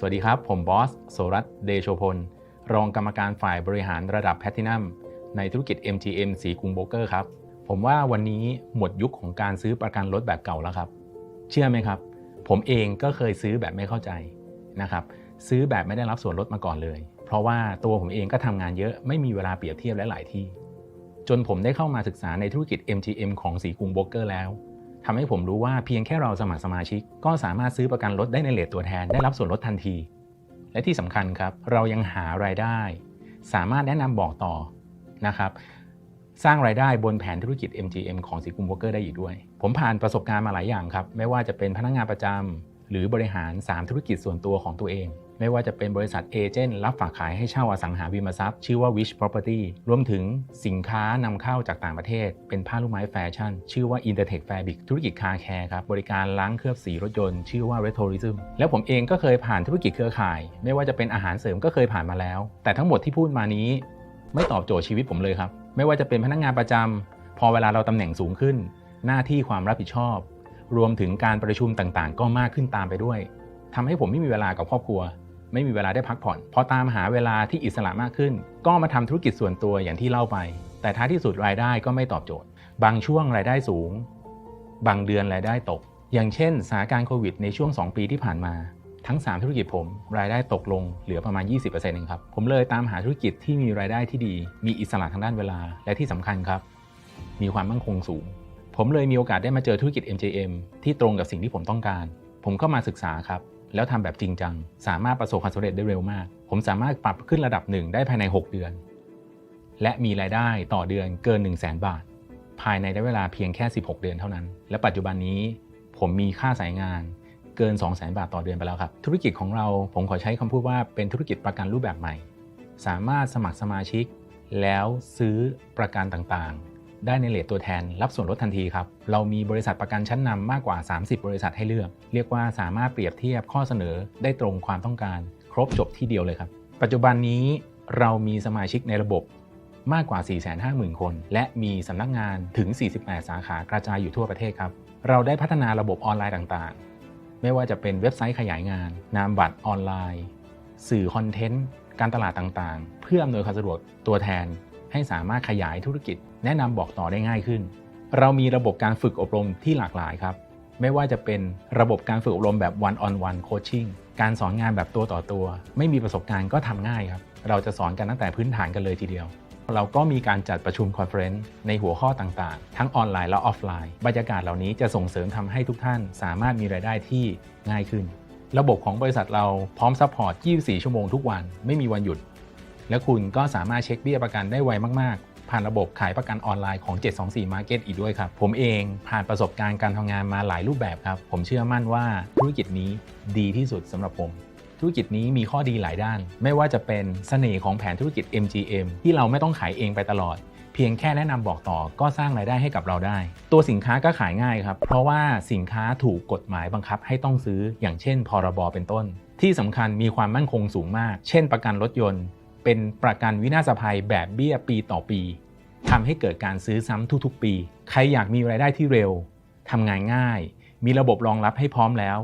สวัสดีครับ ผมบอสโสรัตเดโชพล รองกรรมการฝ่ายบริหารระดับแพทินัมในธุรกิจ MGM สีกรุงโบรกเกอร์ครับ ผมว่าวันนี้หมดยุคของการซื้อประกันรถแบบเก่าแล้วครับ เชื่อไหมครับ ผมเองก็เคยซื้อแบบไม่เข้าใจนะครับ ซื้อแบบไม่ได้รับส่วนลดมาก่อนเลย เพราะว่าตัวผมเองก็ทำงานเยอะไม่มีเวลาเปรียบเทียบหลาย ๆ ที่ จนผมได้เข้ามาศึกษาในธุรกิจ MGM ของสีกรุงโบรกเกอร์แล้ว ทำให้ผมรู้ว่าเพียงแค่เราสมัครสมาชิก ก็สามารถซื้อประกันรถได้ในเลทตัวแทนได้รับส่วนลดทันที และที่สำคัญครับ เรายังหารายได้ สามารถแนะนำบอกต่อนะครับสร้างรายได้บนแผนธุรกิจ MGM ของสีกุมโบรกเกอร์ได้อีกด้วย ผมผ่านประสบการณ์มาหลายอย่างครับ ไม่ว่าจะเป็นพนักงานประจำหรือบริหาร 3 ธุรกิจส่วนตัวของตัวเอง ไม่ว่าจะเป็นบริษัทเอเจนต์รับฝากขายให้เช่าอสังหาริมทรัพย์ชื่อว่า Wish Property รวมถึงสินค้านำเข้าจากต่างประเทศ เป็นผ้าลูกไม้แฟชั่น ชื่อว่า Intertech Fabric ธุรกิจคาแคร์ครับบริการล้างเคลือบสีรถยนต์ชื่อว่า Retourism แล้วผมเองก็เคยผ่านธุรกิจเครือข่าย ไม่ว่าจะเป็นอาหารเสริมก็เคยผ่านมาแล้ว แต่ทั้งหมดที่พูดมานี้ ไม่ตอบโจทย์ชีวิตผมเลยครับไม่ว่าจะเป็นพนักงานประจำพอเวลาเราตำแหน่งสูงขึ้น หน้าที่ความรับผิดชอบ รวมถึงการประชุมต่างๆ ก็มากขึ้นตามไปด้วยทำให้ผมไม่มีเวลากับครอบครัว ไม่มีเวลาได้พักผ่อน พอตามหาเวลาที่อิสระมากขึ้น ก็มาทำธุรกิจส่วนตัวอย่างที่เล่าไป แต่ท้ายที่สุดรายได้ก็ไม่ตอบโจทย์ บางช่วงรายได้สูง บางเดือนรายได้ตก อย่างเช่นสถานการณ์โควิดในช่วง 2 ปีที่ผ่านมา ทั้ง 3 ธุรกิจผมรายได้ตกลงเหลือประมาณ 20%เองครับ ผมเลยตามหาธุรกิจที่มีรายได้ที่ดี มีอิสระทางด้านเวลา และที่สำคัญครับ มีความมั่นคงสูง ผมเลยมีโอกาสได้มาเจอธุรกิจ MJM ที่ตรงกับสิ่งที่ผมต้องการ ผมก็มาศึกษาครับ แล้วทำแบบจริงจัง สามารถประสบความสำเร็จได้เร็วมาก ผมสามารถปรับขึ้นระดับหนึ่งได้ภายใน 6 เดือน และมีรายได้ต่อเดือนเกิน 1 0 0 0 0แบาท ภายในระยะเวลาเพียงแค่ 16 เดือนเท่านั้น และปัจจุบันนี้ผมมีค่าสายงานเกิน 2 0 0 0 0 0 บาทต่อเดือนไปแล้วครับ ธุรกิจของเราผมขอใช้คำพูดว่าเป็นธุรกิจประกันรูปแบบใหม่ สามารถสมัครสมาชิก แล้วซื้อประกันต่าง ได้ในเลทตัวแทนรับส่วนลดทันทีครับ เรามีบริษัทประกันชั้นนำมากกว่า 30 บริษัทให้เลือก เรียกว่าสามารถเปรียบเทียบข้อเสนอได้ตรงความต้องการ ครบจบที่เดียวเลยครับ ปัจจุบันนี้เรามีสมาชิกในระบบมากกว่า 450,000 คน และมีสำนักงานถึง 48 สาขากระจายอยู่ทั่วประเทศครับ เราได้พัฒนาระบบออนไลน์ต่างๆ ไม่ว่าจะเป็นเว็บไซต์ขยายงาน นามบัตรออนไลน์ สื่อคอนเทนต์ การตลาดต่างๆ เพื่ออำนวยความสะดวกตัวแทน ให้สามารถขยายธุรกิจ แนะนำบอกต่อได้ง่ายขึ้น เรามีระบบการฝึกอบรมที่หลากหลายครับ ไม่ว่าจะเป็นระบบการฝึกอบรมแบบ one on one coaching การสอนงานแบบตัวต่อตัว ไม่มีประสบการณ์ก็ทำง่ายครับ เราจะสอนกันตั้งแต่พื้นฐานกันเลยทีเดียว เราก็มีการจัดประชุมคอนเฟรนซ์ในหัวข้อต่างๆ ทั้งออนไลน์และออฟไลน์ บรรยากาศเหล่านี้จะส่งเสริมทำให้ทุกท่านสามารถมีรายได้ที่ง่ายขึ้น ระบบของบริษัทเราพร้อมซัพพอร์ต 24 ชั่วโมงทุกวัน ไม่มีวันหยุด และคุณก็สามารถเช็คเบี้ยประกันได้ไวมาก ๆ ผ่านระบบขายประกันออนไลน์ของ 724 Market อีกด้วยครับ ผมเองผ่านประสบการณ์การทำงานมาหลายรูปแบบครับ ผมเชื่อมั่นว่าธุรกิจนี้ดีที่สุดสำหรับผมธุรกิจนี้มีข้อดีหลายด้าน ไม่ว่าจะเป็นเสน่ห์ของแผนธุรกิจ MGM ที่เราไม่ต้องขายเองไปตลอด เพียงแค่แนะนำบอกต่อก็สร้างรายได้ให้กับเราได้ ตัวสินค้าก็ขายง่ายครับ เพราะว่าสินค้าถูกกฎหมายบังคับให้ต้องซื้อ อย่างเช่น พรบเป็นต้น ที่สำคัญมีความมั่นคงสูงมาก เช่น ประกันรถยนต์ เป็นประกันวินาศภัยแบบเบี้ยปีต่อปีทำให้เกิดการซื้อซ้ำทุกๆ ปี ใครอยากมีรายได้ที่เร็วทำงานง่าย มีระบบรองรับให้พร้อมแล้ว